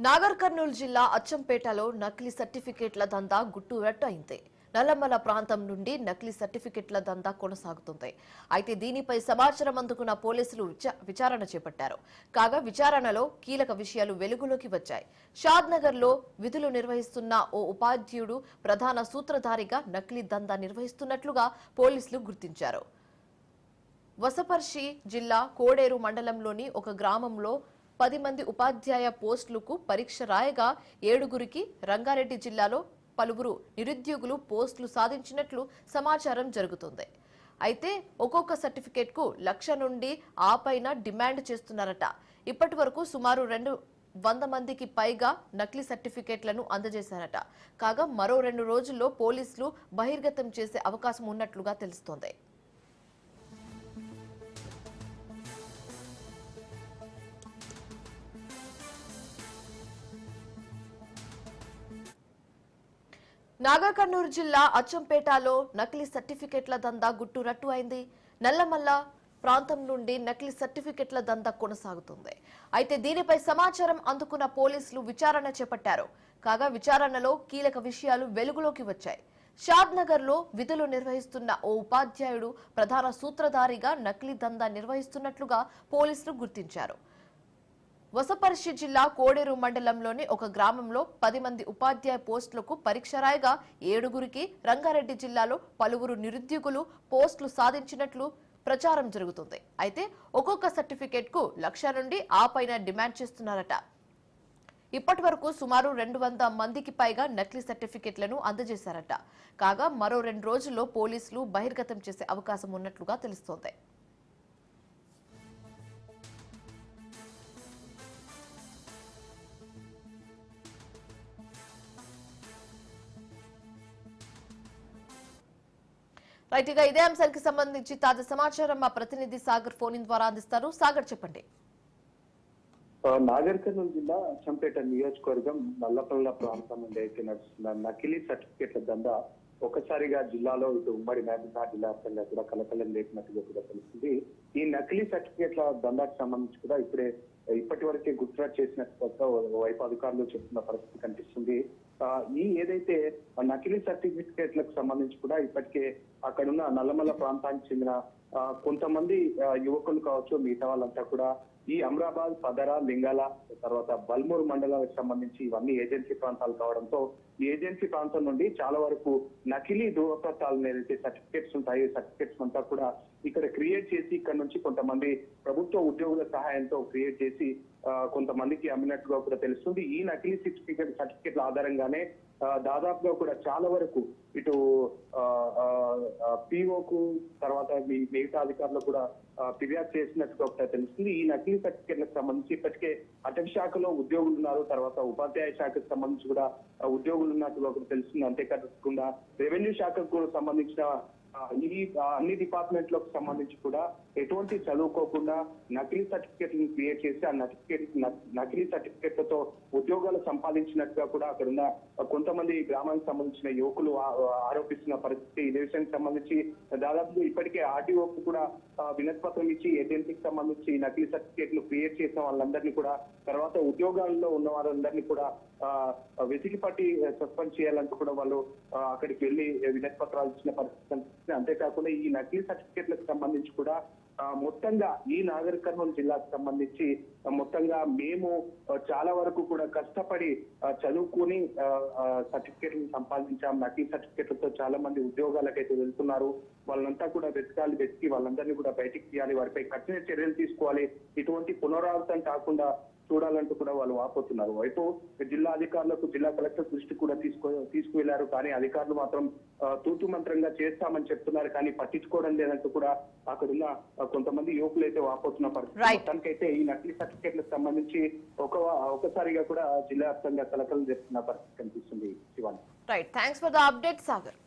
నాగర్ కర్నూలు జిల్లా అచ్చంపేటలో నకిలీ సర్టిఫికేట్ల దందా గుట్టురట్టు అయింది నల్లమల ప్రాంతం నుండి నకిలీ సర్టిఫికెట్ల దందా కొనసాగుతుంది. అయితే దీనిపై సమాచారం అందుకున్న పోలీసులు విచా- విచారణ చేపట్టారు. కాగా విచారణలో కీలక విషయాలు వెలుగులోకి వచ్చాయి. షాద్ నగర్లో విధులు నిర్వహిస్తున్న ఓ ఉపాధ్యుడు ప్రధాన సూత్రధారిగా నకిలీ దందా నిర్వహిస్తున్నట్లుగా పోలీసులు గుర్తించారు. వసపర్షి జిల్లా కోడేరు మండలంలోని ఒక గ్రామంలో పది మంది ఉపాధ్యాయ పోస్టులకు పరీక్ష రాయగా ఏడుగురికి రంగారెడ్డి జిల్లాలో పలువురు నిరుద్యోగులు పోస్టులు సాధించినట్లు సమాచారం జరుగుతుంది. అయితే ఒక్కొక్క సర్టిఫికేట్కు లక్ష నుండి ఆ పైన డిమాండ్ చేస్తున్నారట. ఇప్పటి వరకు సుమారు రెండు వంద మందికి పైగా నకిలీ సర్టిఫికేట్లను అందజేశారట. కాగా మరో రెండు రోజుల్లో పోలీసులు బహిర్గతం చేసే అవకాశం ఉన్నట్లుగా తెలుస్తోంది. నాగర్కర్నూరు జిల్లా అచ్చంపేటలో నకిలీ సర్టిఫికెట్ల దందా గుట్టురట్టు అయింది నల్లమల్ల ప్రాంతం నుండి నకిలీ సర్టిఫికెట్ల దందా కొనసాగుతుంది. అయితే దీనిపై సమాచారం అందుకున్న పోలీసులు విచారణ చేపట్టారు. కాగా విచారణలో కీలక విషయాలు వెలుగులోకి వచ్చాయి. షాద్ నగర్లో విధులు నిర్వహిస్తున్న ఓ ఉపాధ్యాయుడు ప్రధాన సూత్రధారిగా నకిలీ దందా నిర్వహిస్తున్నట్లుగా పోలీసులు గుర్తించారు. వసపర్షి జిల్లా కోడేరు మండలంలోని ఒక గ్రామంలో పది మంది ఉపాధ్యాయ పోస్టులకు పరీక్ష రాయగా ఏడుగురికి రంగారెడ్డి జిల్లాలో పలువురు నిరుద్యోగులు పోస్టులు సాధించినట్లు ప్రచారం జరుగుతుంది. అయితే ఒక్కొక్క సర్టిఫికేట్కు లక్ష నుండి ఆ పైన డిమాండ్ చేస్తున్నారట. ఇప్పటి వరకు సుమారు రెండు వంద మందికి పైగా నకిలీ సర్టిఫికెట్లను అందజేశారట. కాగా మరో రెండు రోజుల్లో పోలీసులు బహిర్గతం చేసే అవకాశం ఉన్నట్లుగా తెలుస్తోంది. రైట్ ఇక ఇదే అంశానికి సంబంధించి తాజా సమాచారం మా ప్రతినిధి సాగర్ ఫోన్ ద్వారా అందిస్తారు. సాగర్ చెప్పండి. ఆ, నాగర్ కర్నూలు జిల్లా చంపేట నియోజకవర్గం నల్లపల్ల ప్రాంతం నుండి అయితే నడుస్తున్న నకిలీ సర్టిఫికేట్ల దందా ఒకసారిగా జిల్లాలో ఇటు ఉమ్మడి మహబూబ్నగర్ జిల్లా వ్యాప్తంగా కూడా కలకలం లేపినట్టుగా కూడా తెలుస్తుంది. ఈ నకిలీ సర్టిఫికేట్ల దందాకు సంబంధించి కూడా ఇప్పుడే ఇప్పటి వరకే గుర్తురాట్ చేసిన వైపు అధికారులు చెప్తున్న పరిస్థితి కనిపిస్తుంది. ఈ ఏదైతే నకిలీ సర్టిఫికేట్లకు సంబంధించి కూడా ఇప్పటికే అక్కడున్న నల్లమల్ల ప్రాంతానికి చెందిన కొంతమంది యువకులు కావచ్చు మిగతా వాళ్ళంతా కూడా ఈ అమ్రాబాద్ పదర లింగాల తర్వాత బల్మూరు మండలాలకు సంబంధించి ఇవన్నీ ఏజెన్సీ ప్రాంతాలు కావడంతో ఏజెన్సీ ప్రాంతం నుండి చాలా వరకు నకిలీ ధృవపత్రాలు ఏదైతే సర్టిఫికేట్స్ ఉంటాయి సర్టిఫికేట్స్ అంతా కూడా ఇక్కడ క్రియేట్ చేసి ఇక్కడ నుంచి కొంతమంది ప్రభుత్వ ఉద్యోగుల సహాయంతో క్రియేట్ చేసి కొంతమందికి అమ్మినట్టుగా కూడా తెలుస్తుంది. ఈ నకిలీ సర్టిఫికేట్ సర్టిఫికేట్ల ఆధారంగానే దాదాపుగా కూడా చాలా వరకు ఇటు పిఓకు తర్వాత మీ- మిగతా అధికారులు కూడా ఫిర్యాదు చేసినట్టుగా కూడా తెలుస్తుంది. ఈ నకిలీ సర్టిఫికేట్లకు సంబంధించి ఇప్పటికే అటవీ శాఖలో ఉద్యోగులు ఉన్నారు. తర్వాత ఉపాధ్యాయ శాఖకు సంబంధించి కూడా ఉద్యోగులు ఉన్నట్టుగా ఒకటి తెలుస్తుంది. అంతేకాకుండా రెవెన్యూ శాఖకు కూడా సంబంధించిన ఈ అన్ని డిపార్ట్మెంట్లకు సంబంధించి కూడా ఎటువంటి చదువుకోకుండా నకిలీ సర్టిఫికేట్లను క్రియేట్ చేసి ఆ నటిఫికేట్ నకిలీ సర్టిఫికేట్లతో ఉద్యోగాలు సంపాదించినట్టుగా కూడా అక్కడ ఉన్న కొంతమంది గ్రామానికి సంబంధించిన యువకులు ఆరోపిస్తున్న పరిస్థితి ఇదే విషయానికి సంబంధించి దాదాపు ఇప్పటికే ఆర్టీఓకు కూడా వినతిపత్రం ఇచ్చి ఏజెన్సీకి సంబంధించి నకిలీ సర్టిఫికేట్లు క్రియేట్ చేసిన వాళ్ళందరినీ కూడా తర్వాత ఉద్యోగాల్లో ఉన్న వారందరినీ కూడా వెతికి పట్టి సస్పెండ్ చేయాలంటూ కూడా వాళ్ళు అక్కడికి వెళ్ళి వినతి పత్రాలు ఇచ్చిన పరిస్థితి అంతేకాకుండా ఈ నకిలీ సర్టిఫికేట్లకు సంబంధించి కూడా మొత్తంగా ఈ నాగర్ కర్నూలు జిల్లాకు సంబంధించి మొత్తంగా మేము చాలా వరకు కూడా కష్టపడి చదువుకుని సర్టిఫికేట్లు సంపాదించాం. నకిలీ సర్టిఫికేట్లతో చాలా మంది ఉద్యోగాలకైతే వెళ్తున్నారు. వాళ్ళంతా కూడా వెతకాలి వెతికి వాళ్ళందరినీ కూడా బయటికి తీయాలి. వారిపై కఠిన చర్యలు తీసుకోవాలి. ఇటువంటి పునరావృతం కాకుండా చూడాలంటూ కూడా వాళ్ళు వాపోతున్నారు. వైపు జిల్లా అధికారులకు జిల్లా కలెక్టర్ దృష్టి కూడా తీసుకో తీసుకువెళ్ళారు. కానీ అధికారులు మాత్రం తూతు మంత్రంగా చేస్తామని చెప్తున్నారు. కానీ పట్టించుకోవడం లేదంటూ కూడా అక్కడున్న కొంతమంది యువకులు అయితే వాపోతున్న పరిస్థితి. మొత్తానికైతే ఈ నకిలీ సర్టిఫికేట్లకు సంబంధించి ఒక ఒకసారిగా కూడా జిల్లా వ్యాప్తంగా కలకలం చేస్తున్న పరిస్థితి కనిపిస్తుంది. Shivani. Right thanks for the update Sagar